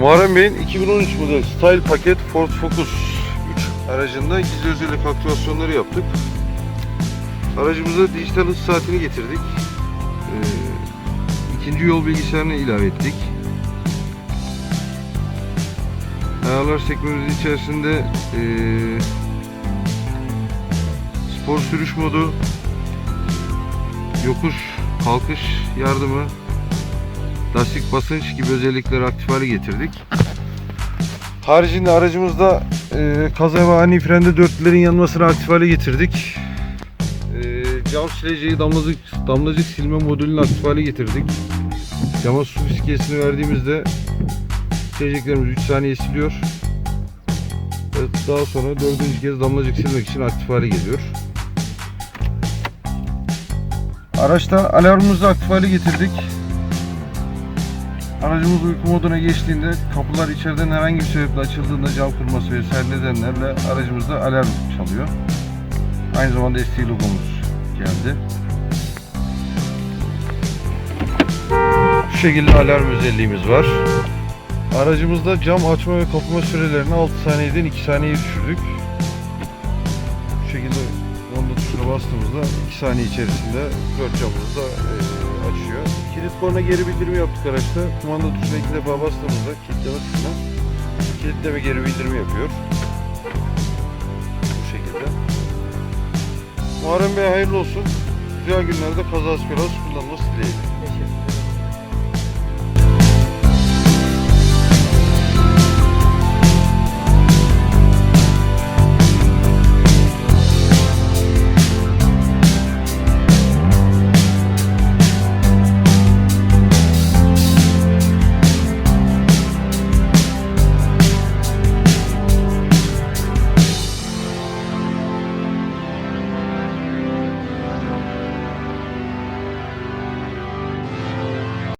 Muharrem Bey'in 2013 model Style paket Ford Focus 3 aracında gizli özellik aktivasyonları yaptık. Aracımıza dijital hız saatini getirdik. Ee, ikinci yol bilgisayarını ilave ettik. Ayarlar sekmemiz içerisinde ee, spor sürüş modu, yokuş, kalkış yardımı, lastik basınç gibi özellikleri aktif hale getirdik. Haricinde aracımızda e, kaza ve ani frende dörtlülerin yanmasını aktif hale getirdik. E, cam sileceği damlacık, damlacık silme modülünü aktif hale getirdik. Cama su fiskiyesini verdiğimizde sileceklerimiz 3 saniye siliyor. Ve daha sonra dördüncü kez damlacık silmek için aktif hale geliyor. Araçta alarmımızı aktif hale getirdik. Aracımız uyku moduna geçtiğinde kapılar içeriden herhangi bir sebeple açıldığında cam kırması vesaire nedenlerle aracımızda alarm çalıyor. Aynı zamanda ST logomuz geldi. Şu şekilde alarm özelliğimiz var. Aracımızda cam açma ve kapama sürelerini 6 saniyeden 2 saniyeye düşürdük. Bu şekilde onda tuşuna bastığımızda 2 saniye içerisinde dört camımız da e, açıyor. Kilit korna geri bildirimi yaptık araçta. Kumanda tuşuna iki defa bastığımızda kilitleme tuşuna kilitleme geri bildirimi yapıyor. Bu şekilde. Muharrem Bey hayırlı olsun. Güzel günlerde kazası belasız kullanması dileğiyle.